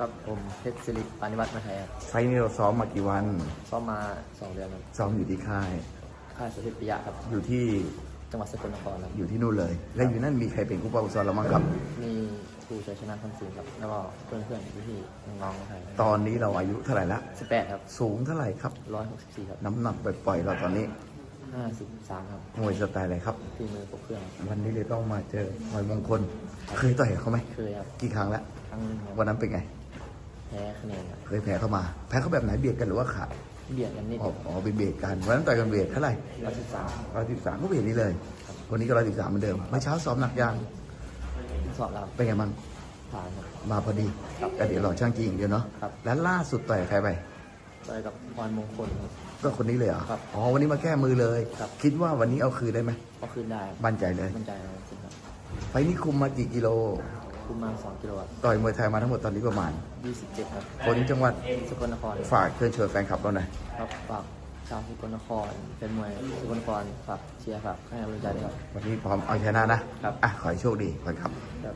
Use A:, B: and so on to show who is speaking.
A: ครับผมเพชรสิริปานิวัฒน์มาไทยครับ
B: ไฟล์นี้เราซ้อมมากี่วัน
A: ซ้อมมาสองเดือนครับ
B: ซ้อมอยู่ที่ค่าย
A: ค่ายสุเทพปิยะครับ
B: อยู่ที่
A: จังหวัดสกลนครครับ
B: อยู่ที่นู่นเลย และอยู่นั่นมีใครเป็นผู้ปกครองเราบ้างครับ
A: มีครูชัยชนะพันธ์ศิลป์ครับ แล้วก็เพื่อนเพื่อนๆพี่ๆน้องๆมาไทย
B: ตอนนี้เราอายุเท่าไหร่ละ
A: สิบแปดครับ
B: สูงเท่าไหร่ครับ
A: ร้อยหกสิบสี่ครับ
B: น้ำหนักปล่อยๆเราตอนนี้
A: ห้าสิบสามครับ
B: มวยสไตล์อะไรครับ
A: ที่มือปกเครื่องครับ
B: วันนี้เลยต้องมาเจอมวยมงคล เคยต่อยกับเขาไหม
A: เคยครับ
B: กี่ครั้งแล้ว
A: ค รั้งหนึงครับ
B: วันนั้นเป็นไง
A: แพ้คะแนนครับ
B: เคยแพ้เข้ามา แพ้เขาแบบไหนเบียดกันหรือว่าขาด
A: เบียดกันนิด
B: อ๋อ
A: เดียว
B: อ๋อเป็นเบียดกันวันนั้นต่อยกันเบียดเท่าไหร่
A: ร้อยสิบสาม
B: ร้อยสิบสามก็เบียดนี้เลย วันนี้ก็ร้อยสิบสามเหมือนเดิมเมื่อเช้าซ้อมหนักยาง
A: สอบรับ
B: เป็นไงบ้าง
A: ผ่านครับ
B: มาพอดีก็เดี๋ยวรอช่างจริงอย่างเดียวเนาะ
A: ครับ
B: แล้วล่าสุดต่อยกับใครไป
A: ไปกับพรมงคลครับ
B: ก็คนนี้เลยเหรอ
A: ครับ
B: อ๋อวันนี้มาแก้มือเลย
A: ครับ
B: คิดว่าวันนี้เอาคืนได้ไหม
A: ก็ขึ้นได้ครับ
B: มั่นใจเลย
A: มั่นใจร้อยเปอร์เซ็นต์ครับ
B: ไปนี่คุมมากี่กิโล
A: คุมมาสองกิโลครับ
B: ต่อยมวยไทยมาทั้งหมดตอนนี้ประมาณ
A: ยี่สิบเจ็ดครับ
B: คนจังหวัด
A: สกลนคร
B: ฝากเชิญชวนแฟนคลับเราหน่อย
A: ครับฝากชาวสกลนครเป็นมวยสกลนครฝากเชียร์ฝากให้กำลังใจด้วยครับ
B: วันนี้พร้อมเอาชนะนะ
A: ครับ
B: อะขอให้โชคดีขอบคุณครับ
A: ครับ